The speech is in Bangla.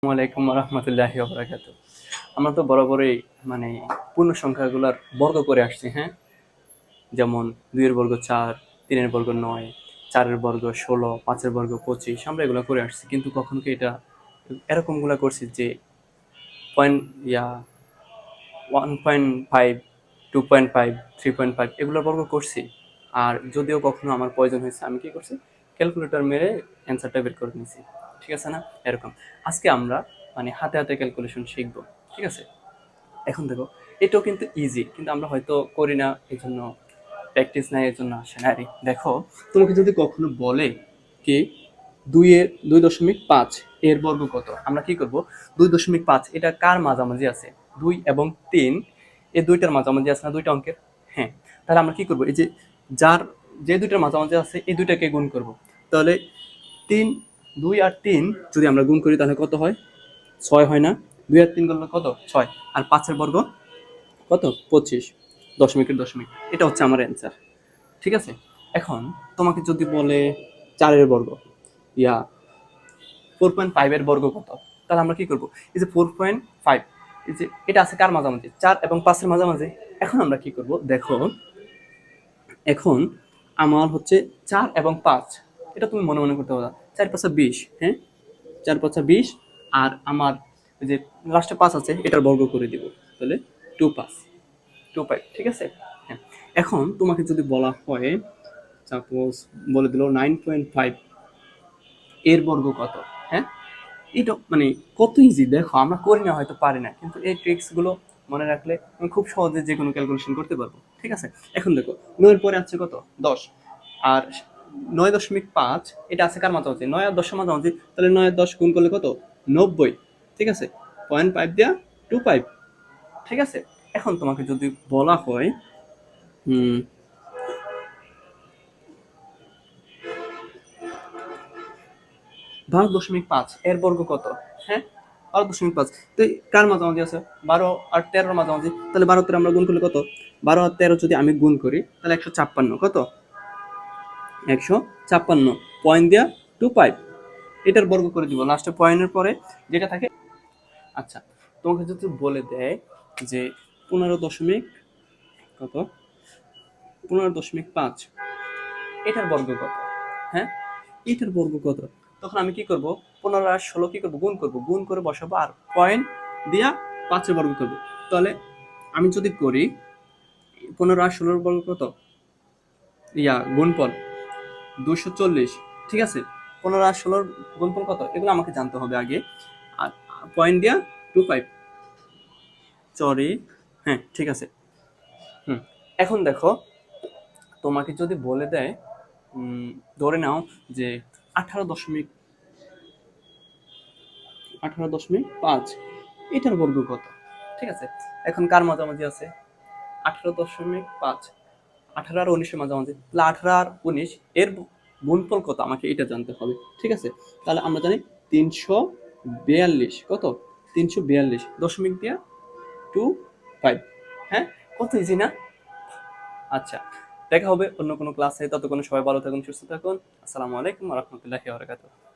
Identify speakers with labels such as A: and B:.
A: আসসালামু আলাইকুম রহমতুল্লাহ আমরা তো বরাবরই মানে পূর্ণ সংখ্যাগুলোর বর্গ করে আসছি হ্যাঁ? যেমন দুইয়ের বর্গ চার, তিনের বর্গ নয়, চারের বর্গ ষোলো, পাঁচের বর্গ পঁচিশ, আমরা এগুলো করে আসছি। কিন্তু কখনো কি এটা এরকমগুলো করছি যে পয়েন্ট ইয়া one point five two point five three point five এগুলোর বর্গ করছি? আর যদিও কখনো আমার প্রয়োজন হয়েছে, আমি কি করছি? ক্যালকুলেটর মেরে অ্যান্সারটা বের করে নিয়েছি। ঠিক আছে না? এরকম। আজকে আমরা মানে হাতে হাতে ক্যালকুলেশন শিখব, ঠিক আছে? এখন দেখো, এটাও কিন্তু ইজি কিন্তু আমরা হয়তো করি না এই জন্য প্র্যাকটিস নাই এর জন্য আসে না। দেখো, তোমাকে যদি কখনো বলে কি দুইয়ের দুই দশমিক পাঁচ এর বর্গ কত? আমরা কি করব? দুই দশমিক পাঁচ, এটা কার মাঝামাঝি আছে? দুই এবং তিন, এই দুইটার মাঝামাঝি আছে না দুইটা অঙ্কের? হ্যাঁ। তাহলে আমরা কি করব? এই যে যার, যে দুইটার মাঝামাঝি আছে, এই দুইটাকে গুণ করব। তাহলে তিন দুই আর তিন যদি আমরা গুণ করি তাহলে কত হয়? ছয় হয় না। দুই আর তিন করলে কত? ছয়। আর পাঁচের বর্গ? কত? পঁচিশ। দশমিকের দশমিক। এটা হচ্ছে আমার অ্যান্সার ঠিক আছে? এখন তোমাকে যদি বলে চারের বর্গ, ইয়া ফোর পয়েন্ট ফাইভের বর্গ কত? তাহলে আমরা কি করব? এই যে ফোর পয়েন্ট ফাইভ এই যে এটা আছে কার মাঝামাঝি? চার এবং পাঁচের মাঝামাঝি। এখন আমরা কি করব? দেখো, এখন আমার হচ্ছে চার এবং পাঁচ। এটা তুমি মনে মনে করতে পারো। চার পাঁচা বিশ হ্যাঁ? চার পাঁচা বিশ আর আমার যে লাস্টে পাঁচ আছে, এটার বর্গ করে দিব। তাহলে টু পাঁচ টু ফাইভ ঠিক আছে? হ্যাঁ। এখন তোমাকে যদি বলা হয় সাপোজ বলে দিল নাইন পয়েন্ট ফাইভ এর বর্গ কত? হ্যাঁ? এটা মানে কত ইজি দেখো, আমরা করি না, হয়তো পারি না, কিন্তু এই ট্রিক্সগুলো মনে রাখলে আমি খুব সহজে যে কোনো ক্যালকুলেশন করতে পারব, ঠিক আছে? এখন দেখো নয়ের পরে আছে কত? দশ। আর নয় দশমিক পাঁচ, এটা আছে কার মাঝামাঝি? নয় আর দশের মাঝামাঝি, তাহলে নয় দশ গুণ করলে কত? নব্বই। ঠিক আছে? পয়েন্ট ফাইভ দেওয়া টু ফাইভ ঠিক আছে? এখন তোমাকে যদি বলা হয় বারো দশমিক পাঁচ, এর বর্গ কত? হ্যাঁ? বারো দশমিক পাঁচ। তো কার মাঝামাঝি আছে? বারো আর তেরোর মাঝামাঝি, তাহলে বারো তেরো আমরা গুণ করলে কত? বারো আর তেরো যদি আমি গুণ করি, তাহলে একশো ছাপ্পান্ন, কত? একশো ছাপ্পান্ন। পয়েন্ট দেওয়া টু ফাইভ এটার বর্গ করে দিব। লাস্টে পয়েন্টের পরে যেটা থাকে আচ্ছা তোমাকে যদি বলে দেয় যে পনেরো দশমিক কত? পনেরো দশমিক পাঁচ। এটার বর্গ কত? হ্যাঁ? এটার বর্গ কত? তখন আমি কি করব? পনেরো আর ষোলো কি করব? গুণ করব। গুণ করে বসাবো আর পয়েন্ট দিয়া পাঁচের বর্গ করব। তাহলে আমি যদি করি, পনেরো আর ষোলোর বর্গ কত? ইয়া, গুণফল। দুশো চল্লিশ, ঠিক আছে? পনেরো আর ষোলোর গুণফল কত? এগুলো আমাকে জানতে হবে আগে। আর পয়েন্ট দিয়া টু ফাইভ। সরি হ্যাঁ ঠিক আছে। হুম, এখন দেখো, তোমাকে যদি বলে দেয় ধরে নাও যে আঠারো দশমিক আঠারো দশমিক পাঁচ, এটার বর্গ কত ঠিক আছে? এখন কার মাঝামাঝি আছে? আঠারো দশমিক পাঁচ। আঠারো আর উনিশের মাঝামাঝি। তাহলে আঠারো আর উনিশ, এর গুণফল কত? আমাকে এটা জানতে হবে, ঠিক আছে? তাহলে আমরা জানি তিনশো বিয়াল্লিশ, কত? তিনশো বিয়াল্লিশ, দশমিক দিয়া টু ফাইভ। হ্যাঁ? কত ইজি না? আচ্ছা দেখা হবে অন্য কোনো ক্লাসে ততক্ষণ সবাই ভালো থাকুন, সুস্থ থাকুন। আসসালামু আলাইকুম রহমতুল্লাহি বারাকাতুহু।